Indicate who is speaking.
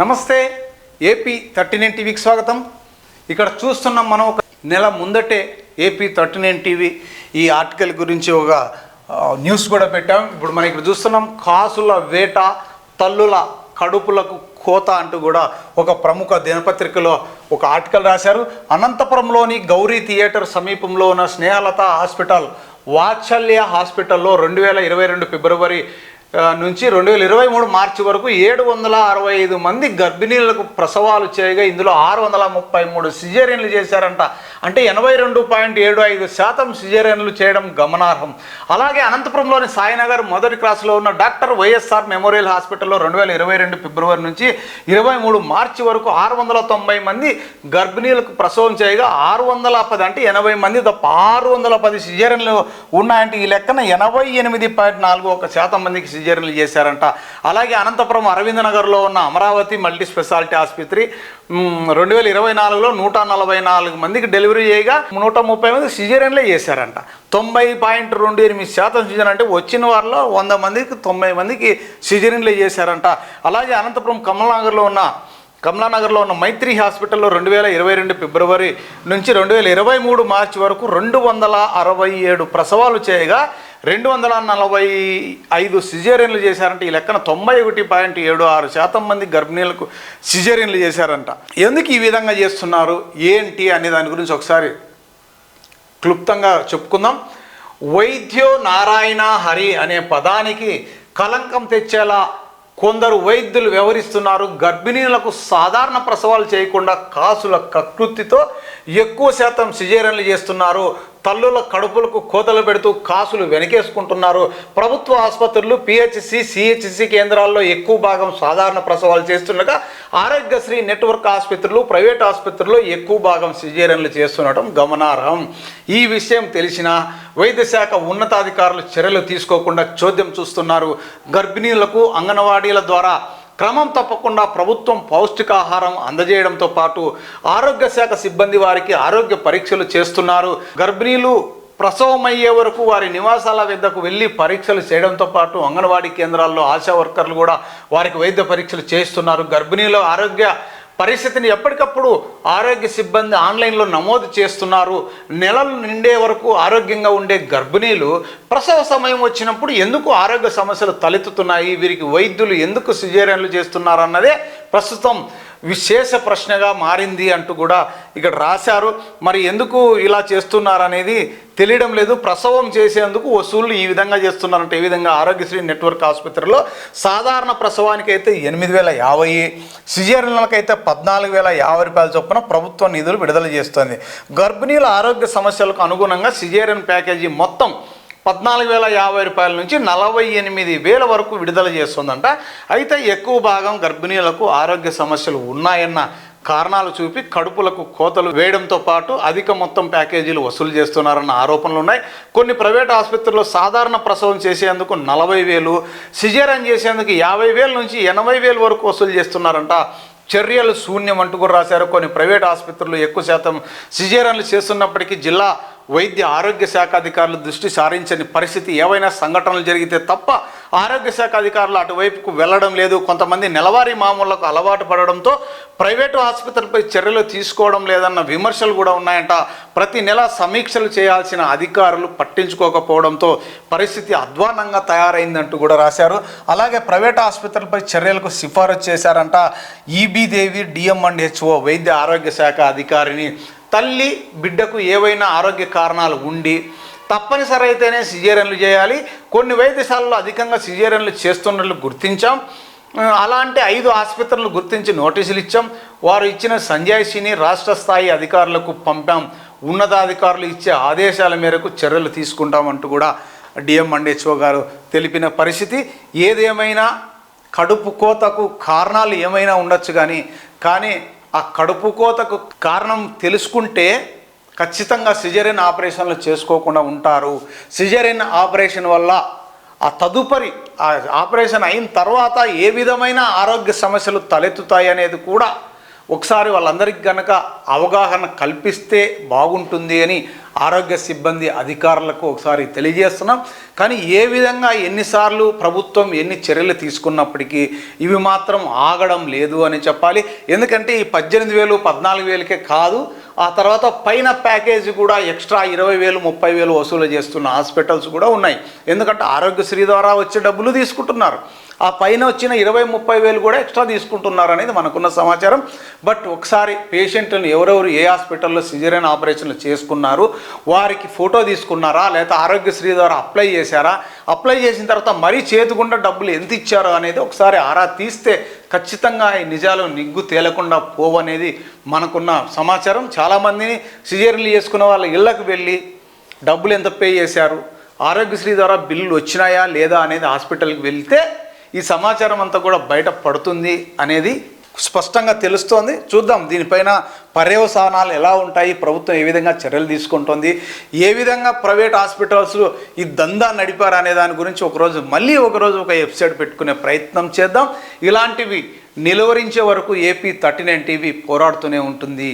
Speaker 1: నమస్తే AP thirty nine టీవీకి స్వాగతం. ఇక్కడ చూస్తున్నాం మనం ఒక నెల ముందటే ఏపీ థర్టీ నైన్ టీవీ ఈ ఆర్టికల్ గురించి ఒక న్యూస్ కూడా పెట్టాం. ఇప్పుడు మనం ఇక్కడ చూస్తున్నాం కాసుల వేట తల్లుల కడుపులకు కోత అంటూ కూడా ఒక ప్రముఖ దినపత్రికలో ఒక ఆర్టికల్ రాశారు. అనంతపురంలోని గౌరీ థియేటర్ సమీపంలో ఉన్న స్నేహలత హాస్పిటల్ వాత్సల్య హాస్పిటల్లో రెండు వేల ఇరవై రెండు ఫిబ్రవరి నుంచి రెండు వేల ఇరవై మూడు మార్చి వరకు ఏడు వందల అరవై ఐదు మంది గర్భిణీలకు ప్రసవాలు చేయగా ఇందులో ఆరు వందల ముప్పై మూడు సిజేరియన్లు చేశారంట. అంటే ఎనభై రెండు పాయింట్ ఏడు ఐదు శాతం సిజేరియన్లు చేయడం గమనార్హం. అలాగే అనంతపురంలోని సాయినగర్ మొదటి క్రాస్లో ఉన్న డాక్టర్ వైఎస్ఆర్ మెమోరియల్ హాస్పిటల్లో రెండు వేల ఇరవై రెండు ఫిబ్రవరి నుంచి ఇరవై మూడు మార్చి వరకు ఆరు వందల తొంభై మంది గర్భిణీలకు ప్రసవం చేయగా ఆరు వందల పది అంటే ఎనభై మంది తప్ప ఆరు వందల పది సిజేరియన్లు ఉన్నాయంటే ఈ లెక్కన ఎనభై ఎనిమిది పాయింట్ నాలుగు ఒక శాతం మందికి సిజేరియన్లు చేశారంట. అలాగే అనంతపురం అరవింద్ నగర్లో ఉన్న అమరావతి మల్టీ స్పెషాలిటీ ఆసుపత్రి రెండు వేల ఇరవై నాలుగులో నూట నలభై నాలుగు మందికి డెలివరీ చేయగా నూట ముప్పై మంది సిజేరియన్లే చేశారంట. తొంభై పాయింట్ రెండు ఎనిమిది శాతం సిజన్ అంటే వచ్చిన వారిలో వంద మందికి తొంభై మందికి సిజేరియన్లే చేశారంట. అలాగే అనంతపురం కమలనగర్లో ఉన్న కమలానగర్లో ఉన్న మైత్రి హాస్పిటల్లో రెండు వేల ఇరవై రెండు ఫిబ్రవరి నుంచి రెండు వేల ఇరవై మూడు మార్చి వరకు రెండు వందల అరవై ఏడు ప్రసవాలు చేయగా రెండు వందల నలభై ఐదు సిజేరియన్లు చేశారంటే. ఈ లెక్కన తొంభై ఒకటి పాయింట్ ఏడు ఆరు శాతం మంది గర్భిణీలకు సిజేరియన్లు చేశారంట. ఎందుకు ఈ విధంగా చేస్తున్నారు? ఏంటి అనే దాని గురించి ఒకసారి క్లుప్తంగా చెప్పుకుందాం. వైద్యో నారాయణ హరి అనే పదానికి కలంకం తెచ్చేలా కొందరు వైద్యులు వ్యవహరిస్తున్నారు. గర్భిణీలకు సాధారణ ప్రసవాలు చేయకుండా కాసుల కకృతితో ఎక్కువ శాతం సిజేరియన్లు చేస్తున్నారు. తల్లుల కడుపులకు కోతలు పెడుతూ కాసులు వెనకేసుకుంటున్నారు. ప్రభుత్వ ఆసుపత్రులు పిహెచ్సి సిహెచ్సి కేంద్రాల్లో ఎక్కువ భాగం సాధారణ ప్రసవాలు చేస్తుండగా ఆరోగ్యశ్రీ నెట్వర్క్ ఆసుపత్రులు ప్రైవేట్ ఆసుపత్రుల్లో ఎక్కువ భాగం సిజేరియన్లు చేస్తుండటం గమనార్హం. ఈ విషయం తెలిసిన వైద్య శాఖ ఉన్నతాధికారులు చర్యలు తీసుకోకుండా చోద్యం చూస్తున్నారు. గర్భిణీలకు అంగన్వాడీల ద్వారా క్రమం తప్పకుండా ప్రభుత్వం పౌష్టికాహారం అందజేయడంతో పాటు ఆరోగ్య శాఖ సిబ్బంది వారికి ఆరోగ్య పరీక్షలు చేస్తున్నారు. గర్భిణీలు ప్రసవమయ్యే వరకు వారి నివాసాల వద్దకు వెళ్ళి పరీక్షలు చేయడంతో పాటు అంగన్వాడీ కేంద్రాల్లో ఆశా వర్కర్లు కూడా వారికి వైద్య పరీక్షలు చేస్తున్నారు. గర్భిణీల ఆరోగ్య పరిస్థితిని ఎప్పటికప్పుడు ఆరోగ్య సిబ్బంది ఆన్లైన్లో నమోదు చేస్తున్నారు. నెలలు నిండే వరకు ఆరోగ్యంగా ఉండే గర్భిణీలు ప్రసవ సమయం వచ్చినప్పుడు ఎందుకు ఆరోగ్య సమస్యలు తలెత్తుతున్నాయి? వీరికి వైద్యులు ఎందుకు సిజేరియన్లు చేస్తున్నారు అన్నదే ప్రస్తుతం విశేష ప్రశ్నగా మారింది అంటూ కూడా ఇక్కడ రాశారు. మరి ఎందుకు ఇలా చేస్తున్నారు అనేది తెలియడం లేదు. ప్రసవం చేసేందుకు వసూళ్ళు ఈ విధంగా చేస్తున్నారంటే ఈ విధంగా ఆరోగ్యశ్రీ నెట్వర్క్ ఆసుపత్రిలో సాధారణ ప్రసవానికి అయితే ఎనిమిది వేల యాభై సిజేరియన్లకైతే పద్నాలుగు వేల యాభై రూపాయల చొప్పున ప్రభుత్వం నిధులు విడుదల చేస్తుంది. గర్భిణీల ఆరోగ్య సమస్యలకు అనుగుణంగా సిజేరియన్ ప్యాకేజీ మొత్తం పద్నాలుగు వేల యాభై రూపాయల నుంచి నలభై ఎనిమిది వేల వరకు విడుదల చేస్తుందంట. అయితే ఎక్కువ భాగం గర్భిణీలకు ఆరోగ్య సమస్యలు ఉన్నాయన్న కారణాలు చూపి కడుపులకు కోతలు వేయడంతో పాటు అధిక మొత్తం ప్యాకేజీలు వసూలు చేస్తున్నారన్న ఆరోపణలు ఉన్నాయి. కొన్ని ప్రైవేట్ ఆసుపత్రుల్లో సాధారణ ప్రసవం చేసేందుకు నలభై వేలు సిజేరియన్ చేసేందుకు యాభై వేల నుంచి ఎనభై వేలు వరకు వసూలు చేస్తున్నారంట. చర్యలు శూన్యం అంటూ కూడా రాశారు. కొన్ని ప్రైవేట్ ఆసుపత్రులు ఎక్కువ శాతం సిజేరియన్లు చేస్తున్నప్పటికీ జిల్లా వైద్య ఆరోగ్య శాఖ అధికారులు దృష్టి సారించని పరిస్థితి ఏవైనా సంఘటనలు జరిగితే తప్ప ఆరోగ్య శాఖ అధికారులు అటువైపుకు వెళ్ళడం లేదు. కొంతమంది నెలవారీ మామూళ్ళకు అలవాటు పడడంతో ప్రైవేటు ఆసుపత్రులపై చర్యలు తీసుకోవడం లేదన్న విమర్శలు కూడా ఉన్నాయంట. ప్రతి నెల సమీక్షలు చేయాల్సిన అధికారులు పట్టించుకోకపోవడంతో పరిస్థితి అధ్వానంగా తయారైందంటూ కూడా రాశారు. అలాగే ప్రైవేట్ ఆసుపత్రులపై చర్యలకు సిఫారసు చేశారంట. ఈబీ దేవి డిఎం అండ్ హెచ్ఓ వైద్య ఆరోగ్య శాఖ అధికారిని తల్లి బిడ్డకు ఏవైనా ఆరోగ్య కారణాలు ఉండి తప్పనిసరి అయితేనే సిజేరియన్లు చేయాలి. కొన్ని వైద్యశాలలో అధికంగా సిజేరియన్లు చేస్తున్నట్లు గుర్తించాం. అలా అలాంటి ఐదు ఆసుపత్రులు గుర్తించి నోటీసులు ఇచ్చాం. వారు ఇచ్చిన సంజాయిషిని రాష్ట్ర స్థాయి అధికారులకు పంపాం. ఉన్నతాధికారులు ఇచ్చే ఆదేశాల మేరకు చర్యలు తీసుకుంటామంటూ కూడా డిఎం మండేశ్వ గారు తెలిపిన పరిస్థితి. ఏదేమైనా కడుపు కోతకు కారణాలు ఏమైనా ఉండొచ్చు కానీ కానీ ఆ కడుపు కోతకు కారణం తెలుసుకుంటే ఖచ్చితంగా సిజరిన్ ఆపరేషన్లు చేసుకోకుండా ఉంటారు. సిజరిన్ ఆపరేషన్ వల్ల ఆ తదుపరి ఆ ఆపరేషన్ అయిన తర్వాత ఏ విధమైన ఆరోగ్య సమస్యలు తలెత్తుతాయి అనేది కూడా ఒకసారి వాళ్ళందరికీ కనుక అవగాహన కల్పిస్తే బాగుంటుంది అని ఆరోగ్య సిబ్బంది అధికారులకు ఒకసారి తెలియజేస్తున్నాం. కానీ ఏ విధంగా ఎన్నిసార్లు ప్రభుత్వం ఎన్ని చర్యలు తీసుకున్నప్పటికీ ఇవి మాత్రం ఆగడం లేదు అని చెప్పాలి. ఎందుకంటే ఈ పద్దెనిమిది వేలు పద్నాలుగు వేలకే కాదు. ఆ తర్వాత పైన ప్యాకేజీ కూడా ఎక్స్ట్రా ఇరవై వేలు ముప్పై వేలు వసూలు చేస్తున్న హాస్పిటల్స్ కూడా ఉన్నాయి. ఎందుకంటే ఆరోగ్యశ్రీ ద్వారా వచ్చే డబ్బులు తీసుకుంటున్నారు. ఆ పైన వచ్చిన ఇరవై ముప్పై వేలు కూడా ఎక్స్ట్రా తీసుకుంటున్నారు అనేది మనకున్న సమాచారం. బట్ ఒకసారి పేషెంట్లను ఎవరెవరు ఏ హాస్పిటల్లో సిజరియన్ ఆపరేషన్లు చేసుకున్నారు వారికి ఫోటో తీసుకున్నారా లేదా ఆరోగ్యశ్రీ ద్వారా అప్లై చేశారా అప్లై చేసిన తర్వాత మరీ చేతికుండా డబ్బులు ఎంత ఇచ్చారో అనేది ఒకసారి ఆరా తీస్తే ఖచ్చితంగా ఈ నిజాలు నిగ్గు తేలకుండా పోవనేది మనకున్న సమాచారం. చాలామందిని సిజరియన్లు చేసుకున్న వాళ్ళ ఇళ్ళకు వెళ్ళి డబ్బులు ఎంత పే చేశారు ఆరోగ్యశ్రీ ద్వారా బిల్లులు వచ్చినాయా లేదా అనేది హాస్పిటల్కి వెళ్తే ఈ సమాచారం అంతా కూడా బయట పడుతుంది అనేది స్పష్టంగా తెలుస్తోంది. చూద్దాం దీనిపైన పర్యవసానాలు ఎలా ఉంటాయి ప్రభుత్వం ఏ విధంగా చర్యలు తీసుకుంటుంది ఏ విధంగా ప్రైవేట్ హాస్పిటల్స్ ఈ దందా నడిపారు అనే దాని గురించి ఒకరోజు మళ్ళీ ఒకరోజు ఒక ఎపిసోడ్ పెట్టుకునే ప్రయత్నం చేద్దాం. ఇలాంటివి నిలువరించే వరకు ఏపీ థర్టీ నైన్ టీవీ పోరాడుతూనే ఉంటుంది.